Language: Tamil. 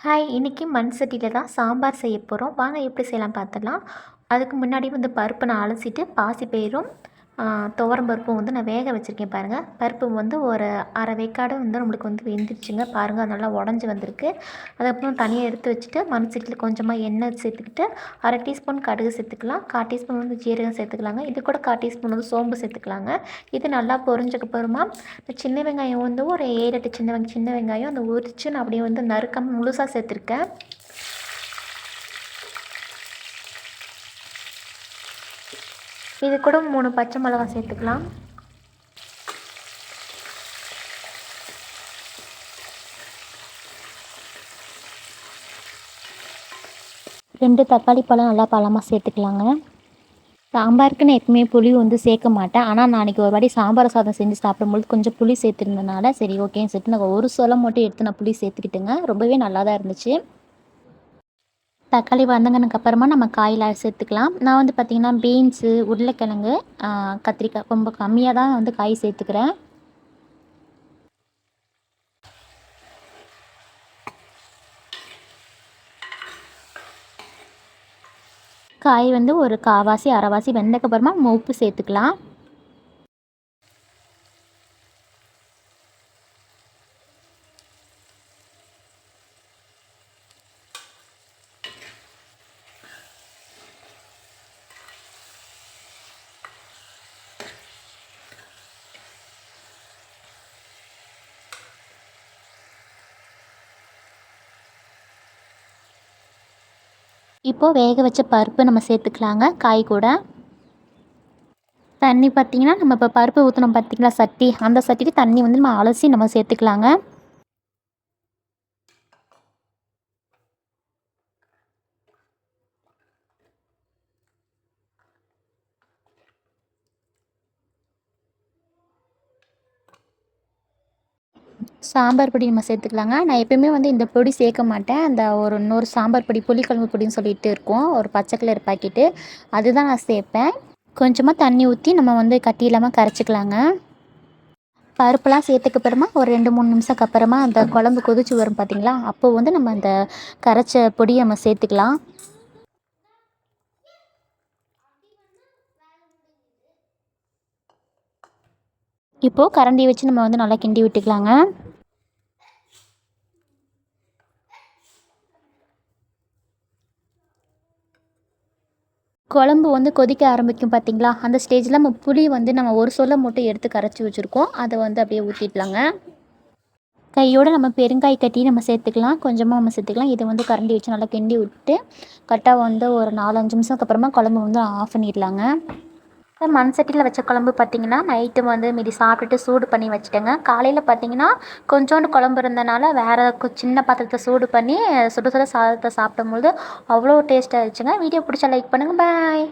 ஹாய் இன்றைக்கி மண் சட்டியில் தான் சாம்பார் செய்ய போகிறோம் வாங்க எப்படி செய்யலாம் பார்த்துடலாம். அதுக்கு முன்னாடி வந்து பருப்பை நான் அலசிட்டு பாசிப்பயிரும் துவரம் பருப்பும் வந்து நான் வேக வச்சுருக்கேன் பாருங்கள் பருப்பு வந்து ஒரு அரை வேக்காடு வந்து நம்மளுக்கு வந்து வெந்துருச்சுங்க. பாருங்கள் அது நல்லா உடஞ்சி வந்திருக்கு. அதுக்கப்புறம் தனியாக எடுத்து வச்சுட்டு மண் சட்டியில் கொஞ்சமாக எண்ணெய் சேர்த்துக்கிட்டு அரை டீஸ்பூன் கடுகு சேர்த்துக்கலாம். கால் டீஸ்பூன் வந்து ஜீரகம் சேர்த்துக்கலாங்க. இது கூட கால் டீஸ்பூன் வந்து சோம்பு சேர்த்துக்கலாங்க. இது நல்லா பொரிஞ்சக்கப்புறமா சின்ன வெங்காயம் வந்து ஒரு ஏழு எட்டு சின்ன வெங்காயம் சின்ன வெங்காயம் அந்த உரித்து நான் அப்படியே வந்து நறுக்காமல் முழுசாக சேர்த்துருக்கேன். இது கூட மூணு பச்சை மிளகா சேர்த்துக்கலாம். ரெண்டு தக்காளி பழம் நல்லா பழமாக சேர்த்துக்கலாங்க. சாம்பாருக்குன்னு எப்பவுமே புளி வந்து சேர்க்க மாட்டேன். ஆனால் நான் அன்றைக்கி ஒரு வாட்டி சாம்பார் சாதம் செஞ்சு சாப்பிடும்போது கொஞ்சம் புளி சேர்த்துருந்தனால சரி ஓகேன்னு சொல்லிட்டு நான் ஒரு சொலம் மட்டும் எடுத்து நான் புளி சேர்த்துக்கிட்டுங்க. ரொம்பவே நல்லா தான் இருந்துச்சு. தக்காளி வதங்கினதுக்கு அப்புறமா நம்ம காயில் சேர்த்துக்கலாம். நான் வந்து பார்த்திங்கன்னா பீன்ஸு உருளைக்கிழங்கு கத்திரிக்காய் ரொம்ப கம்மியாக தான் வந்து காய் சேர்த்துக்கிறேன். காய் வந்து ஒரு காவாசி அரைவாசி வெந்தக்கப்புறமா உப்பு சேர்த்துக்கலாம். இப்போது வேக வச்ச பருப்பு நம்ம சேர்த்துக்கலாங்க காய் கூட. தண்ணி பார்த்திங்கன்னா நம்ம இப்போ பருப்பு ஊற்றணும் பார்த்திங்களா சட்டி. அந்த சட்டிக்கு தண்ணி வந்து நம்ம அலசி நம்ம சேர்த்துக்கலாங்க. சாம்பார் பொடி நம்ம சேர்த்துக்கலாங்க. நான் எப்போயுமே வந்து இந்த பொடி சேர்க்க மாட்டேன். அந்த ஒரு இன்னொரு சாம்பார் பொடி புளிக்குழம்பு பொடின்னு சொல்லிட்டு இருக்கும். ஒரு பச்சை கலர் பாக்கெட்டு. அதுதான் நான் சேர்ப்பேன். கொஞ்சமாக தண்ணி ஊற்றி நம்ம வந்து கட்டி இல்லாமல் கரைச்சிக்கலாங்க. பருப்புலாம் சேர்த்துக்கு அப்புறமா ஒரு ரெண்டு மூணு நிமிஷத்துக்கு அப்புறமா அந்த குழம்பு கொதிச்சு வரும் பார்த்திங்களா அப்போது வந்து நம்ம அந்த கரைச்ச பொடியை நம்ம சேர்த்துக்கலாம். இப்போது கரண்டி வச்சு நம்ம வந்து நல்லா கிண்டி விட்டுக்கலாங்க. குழம்பு வந்து கொதிக்க ஆரம்பிக்கும் பார்த்திங்களா அந்த ஸ்டேஜில் நம்ம புளி வந்து நம்ம ஒரு சொல்ல மட்டும் எடுத்து கரைச்சி வச்சுருக்கோம். அதை வந்து அப்படியே ஊற்றிடலாங்க கையோடு நம்ம பெருங்காய் கட்டி நம்ம சேர்த்துக்கலாம். கொஞ்சமாக நம்ம சேர்த்துக்கலாம். இதை வந்து கரண்டி வச்சு நல்லா கிண்டி விட்டு கரெக்டாக வந்து ஒரு நாலஞ்சு நிமிஷத்துக்கு அப்புறமா குழம்பு வந்து ஆஃப் பண்ணிடலாங்க. மண் சட்டியில் வச்ச குழம்பு பார்த்திங்கன்னா நைட்டு வந்து மீதி சாப்பிட்டுட்டு சூடு பண்ணி வச்சுட்டேங்க. காலையில் பார்த்திங்கன்னா கொஞ்சோண்டு குழம்பு இருந்தனால வேறு சின்ன பாத்திரத்தை சூடு பண்ணி சுட சுட சாதத்தை சாப்பிடும்போது அவ்வளோ டேஸ்ட்டாக இருந்துச்சுங்க வீடியோ பிடிச்சா லைக் பண்ணுங்கள் பாய்